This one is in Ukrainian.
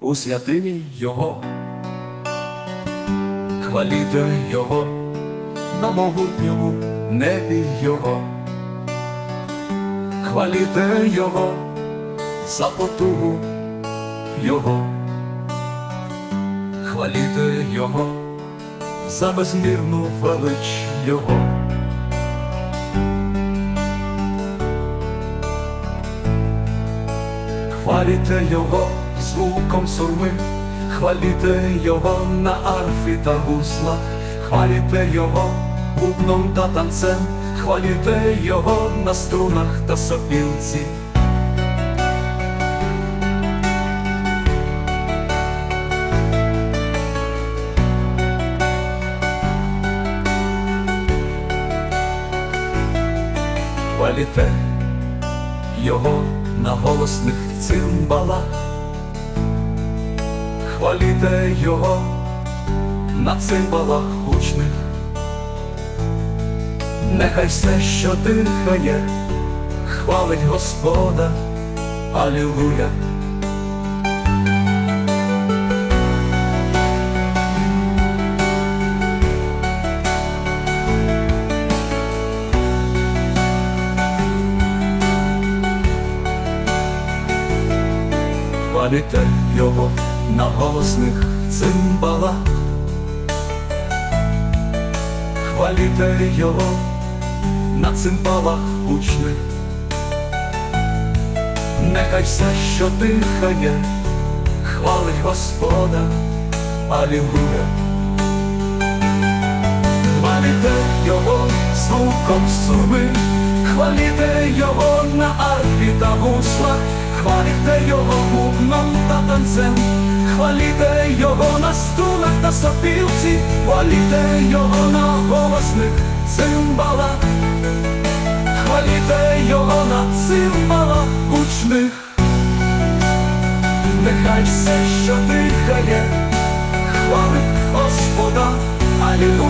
у святині Його, хваліте Його на могутньому небі Його, хваліте Його за потугу Його, хваліте Його за безмірну велич Його. Хваліте Його звуком сурми, хваліте Його на арфі та гуслах, хваліте Його бубном та танцем, хваліте Його на струнах та сопілці. Хваліте Його на голосних цимбалах, хваліте Його на цимбалах гучних, нехай все, що дихає, хвалить Господа, Алілуя. Хваліте Його на голосних цимбалах, хваліте Його на цимбалах гучних, нехай все, що дихає, хвалить Господа, Алілуя. Хваліте Його звуком сурми, хваліте Його на арфі та гуслах, хваліте Його бубном та танцем, хваліте Його на стулах та сопілці, хваліте Його на голосних цимбалах, хваліте Його на цимбалах гучних, нехай все, що дихає, хвалить Господа, Алілуя.